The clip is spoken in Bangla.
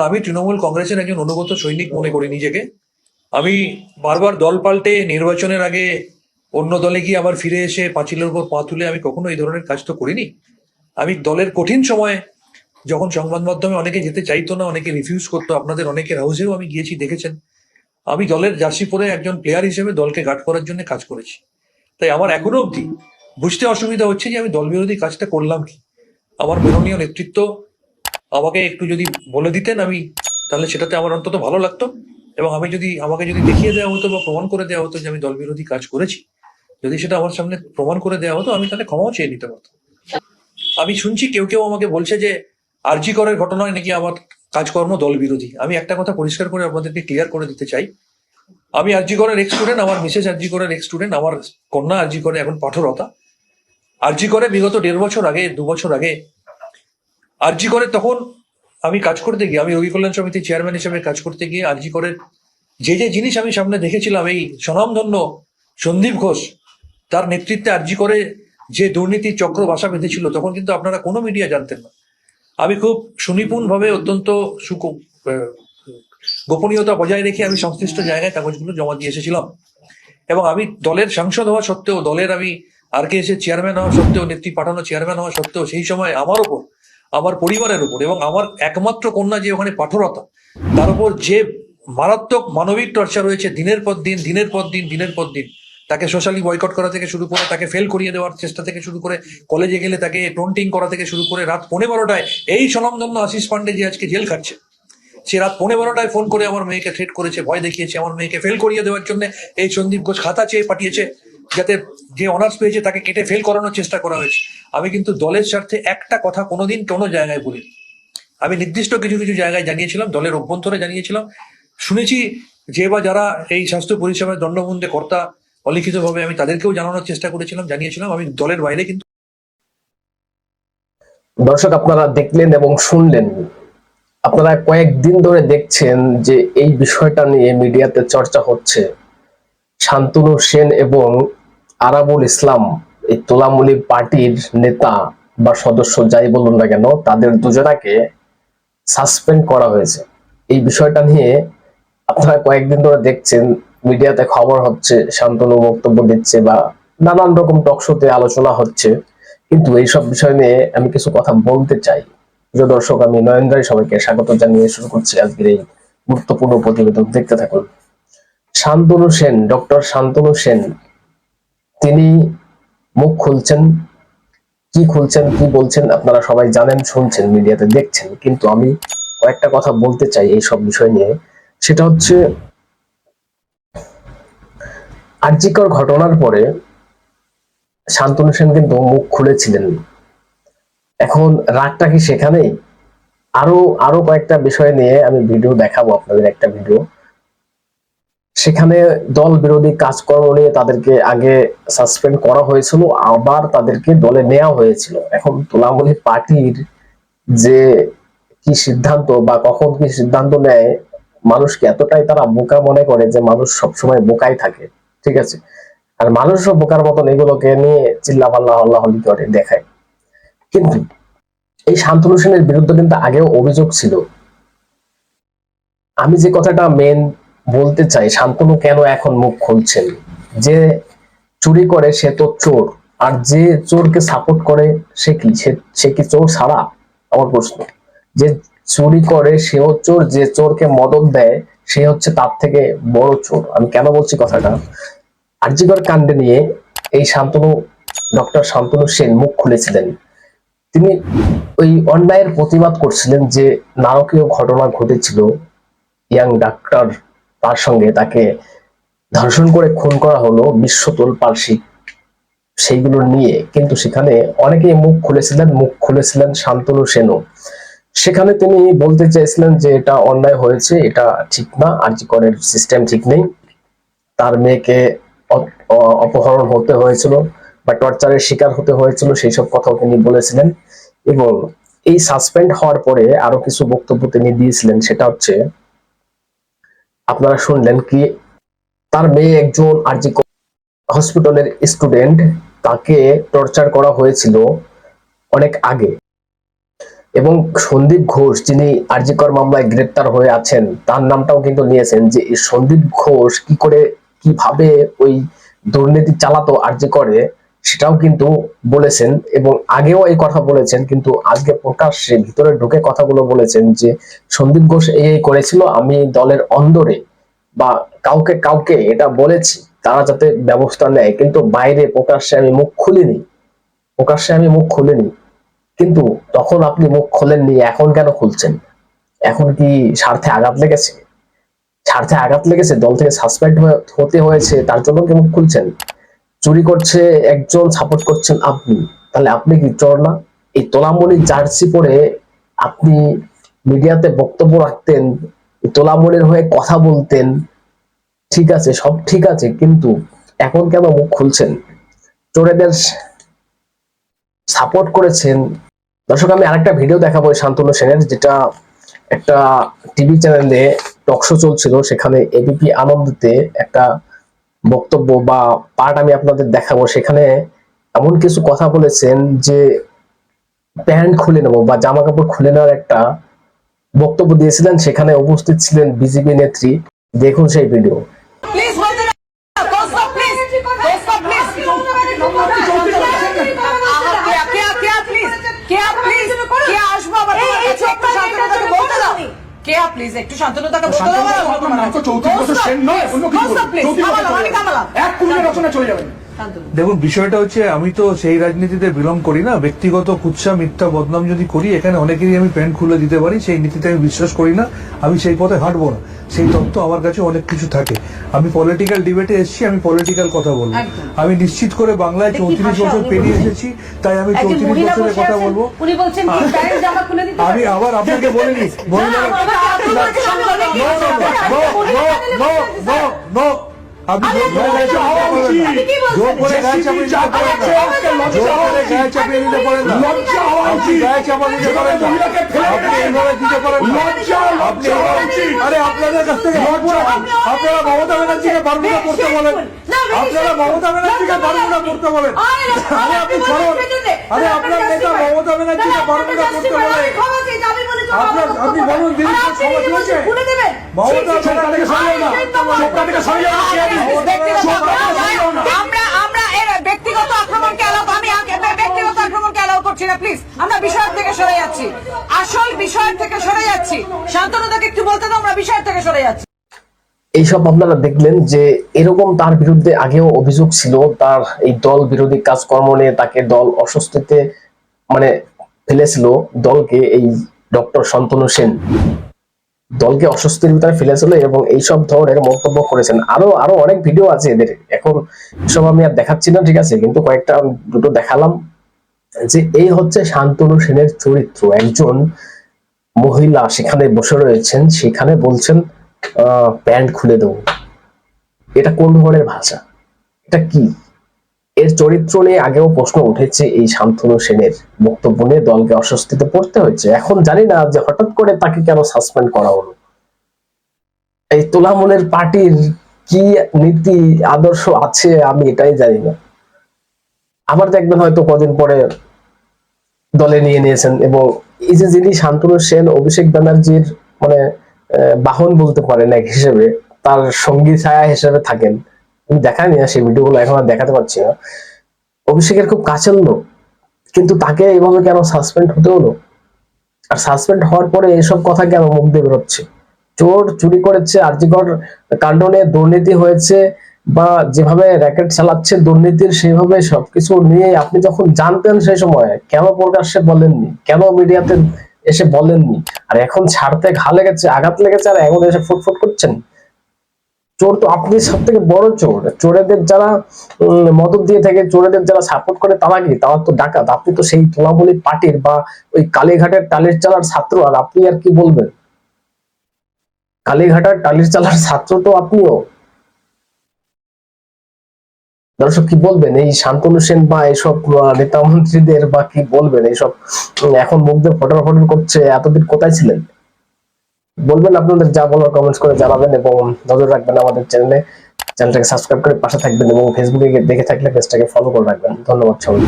আমি তৃণমূল কংগ্রেসের একজন অনুগত সৈনিক মনে করি নিজেকে। আমি বারবার দল পাল্টে নির্বাচনের আগে অন্য দলে গিয়ে আবার ফিরে এসে পাঁচিলের উপর পা তুলে আমি কখনো এই ধরনের কাজ তো করিনি। আমি দলের কঠিন সময়ে যখন সংবাদ মাধ্যমে অনেকে যেতে চাইতো না, অনেকে রিফিউজ করতো, আপনাদের অনেকের হাউসেও আমি গিয়েছি, দেখেছেন। আমি দলের জার্সি পরে একজন প্লেয়ার হিসেবে দলকে গার্ড করার জন্য কাজ করেছি। তাই আমার এখনও অবধি বুঝতে অসুবিধা হচ্ছে যে আমি দল বিরোধী কাজটা করলাম কি? আমার মাননীয় নেতৃত্ব আমাকে একটু যদি বলে দিতেন আমি, তাহলে সেটাতে আমার অন্তত ভালো লাগতো। এবং আমি যদি, আমাকে যদি দেখিয়ে দেওয়া হতো বা প্রমাণ করে দেওয়া হতো যে আমি দল বিরোধী কাজ করেছি, যদি সেটা আমার সামনে প্রমাণ করে দেওয়া হতো, আমি তাহলে ক্ষমাও চেয়ে নিতে পারতাম। আমি শুনছি কেউ কেউ আমাকে বলছে যে, আরজি করের ঘটনায় নাকি আমার কাজকর্ম দল বিরোধী আমি একটা কথা পরিষ্কার করে আপনাদেরকে ক্লিয়ার করে দিতে চাই। আমি আরজি করের এক্স স্টুডেন্ট আমার মিসেস আরজি করের এক্স স্টুডেন্ট আমার কন্যা আরজি করে এখন পাঠরতা। আরজি করে বিগত দেড় বছর আগে, দু বছর আগে আরজি করে তখন আমি কাজ করতে গিয়ে, আমি রোগী কল্যাণ সমিতির চেয়ারম্যান হিসেবে কাজ করতে গিয়ে আরজি করে যে যে জিনিস আমি সামনে দেখেছিলাম, এই স্বনামধন্য সন্দীপ ঘোষ, তার নেতৃত্বে আরজি করে যে দুর্নীতির চক্র বাসা বেঁধেছিল, তখন কিন্তু আপনারা কোনো মিডিয়া জানতেন না। আমি খুব সুনিপুণভাবে অত্যন্ত সুক গোপনীয়তা বজায় রেখে আমি সংশ্লিষ্ট জায়গায় কাগজগুলো জমা দিয়ে এসেছিলাম। এবং আমি দলের সাংসদ হওয়া সত্ত্বেও, দলের আমি আর কে এসে চেয়ারম্যান হওয়া সত্ত্বেও, নেত্রী পাঠানো চেয়ারম্যান হওয়া সত্ত্বেও, সেই সময় আমার ওপর আমার পরিবারের উপর এবং আমার একমাত্র কন্যা যে ওখানে পাঠরতা, তার উপর যে মারাত্মক মানবিক টর্চার রয়েছে দিনের পর দিন, দিনের পর দিন, দিনের পর দিন, তাকে সোশ্যালি বয়কট করা থেকে শুরু করে, তাকে ফেল করিয়ে দেওয়ার চেষ্টা থেকে শুরু করে কলেজে গেলে তাকে টন্টিং করা থেকে শুরু করে, রাত পৌনে বারোটায় এই স্বনামধন্য আশিস পান্ডে যে আজকে জেল খাচ্ছে, সে রাত পৌনে বারোটায় ফোন করে আমার মেয়েকে থ্রেট করেছে, ভয় দেখিয়েছে, আমার মেয়েকে ফেল করিয়ে দেওয়ার জন্য এই সন্দীপ ঘোষ খাতা চেয়ে পাঠিয়েছে যাতে যে অনার্স পেয়েছে তাকে কেটে ফেল করানোর চেষ্টা করা হয়েছে। আমি কিন্তু দলের স্বার্থে একটা কথা কোনোদিন কোনো জায়গায় বলিনি। আমি নির্দিষ্ট কিছু কিছু জায়গায় জানিয়েছিলাম, দলের অভ্যন্তরে জানিয়েছিলাম। শুনেছি যে বা যারা এই স্বাস্থ্য পরিষেবার দণ্ডবন্ধে কর্তা অলিখিতভাবে আমি তাদেরকেও জানানোর চেষ্টা করেছিলাম, জানিয়েছিলাম। আমি দলের বাইরে কিন্তু দর্শক, আপনারা দেখলেন এবং শুনলেন। আপনারা কয়েকদিন ধরে দেখছেন যে এই বিষয়টা নিয়ে মিডিয়াতে চর্চা হচ্ছে। শান্তনু সেন এবং আরাবুল ইসলাম, এই তোলামুলি পার্টির নেতা বা সদস্য যাই বলুন না কেন, তাদের দুজনাকে সাসপেন্ড করা হয়েছে। এই বিষয়টা নিয়ে আপনারা কয়েকদিন ধরে দেখছেন, মিডিয়াতে খবর হচ্ছে, শান্তনু বক্তব্য দিচ্ছে বা নানান রকম টকশোতে আলোচনা হচ্ছে। কিন্তু এইসব বিষয় নিয়ে আমি কিছু কথা বলতে চাই। প্রিয় দর্শক, আমি নয়নদারি সবাইকে স্বাগত জানিয়ে শুরু করছি আজকের এই গুরুত্বপূর্ণ প্রতিবেদন। দেখতে থাকুন। শান্তনু সেন ডক্টর শান্তনু সেন তিনি মুখ খুলছেন, কি খুলছেন, কি বলছেন আপনারা সবাই জানেন, শুনছেন, মিডিয়াতে দেখছেন। কিন্তু আমি কয়েকটা কথা বলতে চাই এই সব বিষয় নিয়ে। সেটা হচ্ছে, আর্জিকর ঘটনার পরে শান্তনু সেন কিন্তু মুখ খুলেছিলেন। এখন রাগটা কি সেখানেই? আরও আরও কয়েকটা বিষয় নিয়ে আমি ভিডিও দেখাবো আপনাদের একটা ভিডিও। সেখানে দল বিরোধী কাজকর্ম নিয়ে তাদেরকে আগে সাসপেন্ড করা হয়েছিল, আবার তাদেরকে দলে নেওয়া হয়েছিল। এখন তোলামুলি পার্টির যে কি সিদ্ধান্ত বা কখন কি সিদ্ধান্ত নেয়, মানুষকে এতটাই তারা বোকা মনে করে যে মানুষ সবসময় বোকাই থাকে, ঠিক আছে? আর মানুষও বোকার মতন এগুলোকে নিয়ে চিল্লা পাল্লা হল্লা হলি করে, দেখায়। কিন্তু এই শান্তনু সেনের বিরুদ্ধে কিন্তু আগেও অভিযোগ ছিল। আমি যে কথাটা মেন বলতে চাই, শান্তনু কেন এখন মুখ খুলছেন? যে চুরি করে সে তো চোর, আর যে চোরকে সাপোর্ট করে সে কি? সে- কি চোর ছাড়া আমার প্রশ্ন। যে চুরি করে সেও চোর, যে চোরকে মদত দেয়, সে হচ্ছে তার থেকে বড় চোর। আমি কেন বলছি কথাটা? আর্যিকর কাণ্ডে নিয়ে এই শান্তনু, ডক্টর শান্তনু সেন মুখ খুলেছিলেন। তিনি ওই অন্যায়ের প্রতিবাদ করছিলেন যে নারকীয় ঘটনা ঘটেছিল ইয়াং ডাক্তার তার সঙ্গে তাকে ধর্ষণ করে খুন করা হলো বিশ্বতোল পার্সি সেইগুলো নিয়ে কিন্তু সেখানে অনেকেই মুখ খুলেছিলেন মুখ খুলেছিলেন শান্তনু সেনু। সেখানে তিনি বলতে চেয়েছিলেন যে এটা অন্যায় হয়েছে, এটা ঠিক না আর্যিকরের সিস্টেম ঠিক নেই। তার মেয়েকে অপহরণ হতে হয়েছিল বা টর্চারের শিকার হতে হয়েছিল, সেই সব কথাও তিনি বলেছিলেন। এবং এই সাসপেন্ড হওয়ার পরে আরও কিছু বক্তব্য তিনি দিয়েছিলেন, সেটা হচ্ছে আপনারা শুনলেন কি তার মেয়ে একজন আর আরজি হসপিটালের স্টুডেন্ট, তাকে টর্চার করা হয়েছিল অনেক আগে। এবং সন্দীপ ঘোষ, যিনি আরজিকর মামলায় গ্রেপ্তার হয়ে আছেন, তার নামটাও কিন্তু নিয়েছেন যে সন্দীপ ঘোষ কি করে, কীভাবে ওই দুর্নীতি চালাতো আরজিকরে সেটাও কিন্তু বলেছেন এবং আগেও এই কথা বলেছেন, কিন্তু আজকে প্রকাশ্যে ভিতরে ঢুকে কথাগুলো বলেছেন যে, সন্দীপ ঘোষ এই করেছিল, আমি দলের অন্দরে বা কাউকে কাউকে এটা বলেছি, তারা যাতে ব্যবস্থা নেয়, কিন্তু বাইরে প্রকাশ্যে আমি মুখ খুলিনি, প্রকাশ্যে আমি মুখ খুলিনি। কিন্তু তখন আপনি মুখ খোলেননি, এখন কেন খুলছেন? এখন কি স্বার্থে আঘাত লেগেছে? স্বার্থে আঘাত লেগেছে, দল থেকে সাসপেন্ড হতে হয়েছে, তার জন্য কি মুখ খুলছেন? চুরি করছে, একজন সাপোর্ট করছেন আপনি। তাহলে আপনি কি চোর না? এই তোলামণির জার্সি পরে আপনি মিডিয়াতে বক্তব্য রাখতেন তোলামণির হয়ে কথা বলতেন, ঠিক আছে, সব ঠিক আছে, কিন্তু এখন কেন মুখ খুলছেন? চোরেদের সাপোর্ট করেছেন। দর্শক, আমি আরেকটা ভিডিও দেখাবো শান্তনু সেনের, যেটা একটা টিভি চ্যানেলে টকশো চলছিল, সেখানে এবিপি আনন্দতে একটা বক্তব্য বা পার্ট আমি আপনাদের দেখাবো। সেখানে এমন কিছু কথা বলেছেন যে প্যান্ট খুলে নেব বা জামা কাপড় খুলে নেওয়ার একটা বক্তব্য দিয়েছিলেন। সেখানে উপস্থিত ছিলেন বিজেপি নেত্রী। দেখুন সেই ভিডিও কেয়া, প্লিজ একটু শান্তনুতাকে বলতে দাও। শান্তনু নাম তো চৌধুরী সেন নয়, অন্য কিছু চৌধুরী। যাবেন। এক কুড়ি রচনা চলে যাবেন শান্তনু। দেখুন বিষয়টা হচ্ছে আমি তো সেই রাজনীতিতে বিলং করি না। ব্যক্তিগত কুৎসা মিথ্যা বদনাম যদি করি এখানে অনেকেরই আমি প্যান্ট খুলে দিতে পারি সেই নীতিতে আমি বিশ্বাস করি না আমি সেই পথে হাঁটবো না। সেই তত্ত্ব আমার কাছে অনেক কিছু থাকে। আমি পলিটিক্যাল ডিবেটে এসেছি আমি পলিটিক্যাল কথা বলব। আমি নিশ্চিত করে বাংলায় চৌত্রিশ বছর পেরিয়ে এসেছি তাই আমি চৌত্রিশ বছরের কথা বলব। আমি আবার আপনাকে বলিনি মহিলা আরে আপনাদের কাছ থেকে আপনারা মমতা ব্যানার্জিকে বারমুদা করতে বলেন আপনারা মমতা ব্যানার্জিকে বারমুদা করতে বলেন আরে, আপনি সরল আরে আপনার আপনি নেতা মমতা ব্যানার্জিকে না, আপনি বারমুদা করতে বলেন আমি ক্ষমা চেয়েছি, আপনার- আপনি বলুন, দিদি, আর আপনি ক্ষমা যদি বলছেন, চেয়েছে। খুলে দেবেন। মমতা ছি, ছি, ছি, ব্যানার্জি না। আরে, থেকে সরিয়ে না, সরিয়ে দিন। ব্যক্তিগত চোখটা থেকে আক্রমণ- সরিয়ে না। আমরা আমরা এর ব্যক্তিগত আক্রমণকে অ্যালাউ আমি ব্যক্তিগত আক্রমণকে অ্যালাউ করছি না প্লিজ আমরা বিষয় থেকে সরে যাচ্ছি আসল বিষয় থেকে সরে যাচ্ছি শান্তনুদাকে একটু বলতে দাও আমরা বিষয় থেকে সরে যাচ্ছি এইসব আপনারা দেখলেন যে এরকম তার বিরুদ্ধে আগেও অভিযোগ ছিল তার এই দল বিরোধী কাজকর্ম নিয়ে তাকে দল অস্বস্তিতে মানে ফেলেছিল দলকে এই ডক্টর শান্তনু সেন। দলকে অস্বস্তির ভিতরে ফেলেছিল এবং এইসব ধরনের মন্তব্য করেছেন। আরও আরও অনেক ভিডিও আছে এদের। এখন সব আমি আর দেখাচ্ছি না, ঠিক আছে? কিন্তু কয়েকটা দুটো দেখালাম। যে এই হচ্ছে শান্তনু সেনের চরিত্র। একজন মহিলা সেখানে বসে রয়েছেন, সেখানে বলছেন প্যান্ট খুলে দেবো। এটা কোন ধরনের ভাষা? এটা কি? এর চরিত্র নিয়ে আগেও প্রশ্ন উঠেছে এই শান্তনু সেনের। বক্তব্য নিয়ে দলকে অস্বস্তিতে পড়তে হয়েছে। এখন জানি না যে হঠাৎ করে তাকে কেন সাসপেন্ড করা হলো। এই তোলামূলের পার্টির কি নীতি, আদর্শ আছে আমি এটাই জানি না। আবার দেখবেন হয়তো কদিন পরে দলে নিয়ে নিয়েছেন এবং এই যে যিনি শান্তনু সেন, অভিষেক ব্যানার্জির মানে বাহন বলতে পারেন এক হিসেবে, তার সঙ্গী ছায়া হিসেবে থাকেন। দেখানি না সেই ভিডিওগুলো এখন আর দেখাতে পারছি না। অভিষেকের খুব কাছের লোক, কিন্তু তাকে এইভাবে কেন সাসপেন্ড হতে হলো? আর সাসপেন্ড হওয়ার পরে এইসব কথা কেন মুখ দিয়ে বেরোচ্ছে? চোর চুরি করেছে আর্যিকর কাণ্ড নিয়ে দুর্নীতি হয়েছে, বা যেভাবে র্যাকেট চালাচ্ছে দুর্নীতির সেইভাবে সবকিছু নিয়ে আপনি যখন জানতেন সেই সময়, কেন প্রকাশ্যে বলেননি? কেন মিডিয়াতে এসে বলেননি? আর এখন ছাড়তে ঘা লেগেছে, আঘাত লেগেছে, আর এখন এসে ফুটফুট করছেন? চোর তো আপনি সব থেকে বড় চোর। চোরেদের যারা মদত দিয়ে থাকে, চোরেদের যারা সাপোর্ট করে তারা কি? তারা তো ডাকাত। আপনি তো সেই তোলাবলি পার্টির বা ওই কালীঘাটের টালির চালার ছাত্র, আর আপনি আর কি বলবেন? কালীঘাটার টালির চালার ছাত্র তো আপনিও। দর্শক, কি বলবেন? এই শান্তনু সেন বা এইসব নেতা মন্ত্রীদের বা কি বলবেন? এইসব এখন মুখ দিয়ে ফটর করছে। এতদিন কোথায় ছিলেন? বলবেন আপনাদের যা বলার কমেন্টস করে জানাবেন এবং নজর রাখবেন আমাদের চ্যানেলে চ্যানেলটাকে সাবস্ক্রাইব করে পাশে থাকবেন এবং ফেসবুকে দেখে থাকলে পেজটাকে ফলো করে রাখবেন। ধন্যবাদ সবাই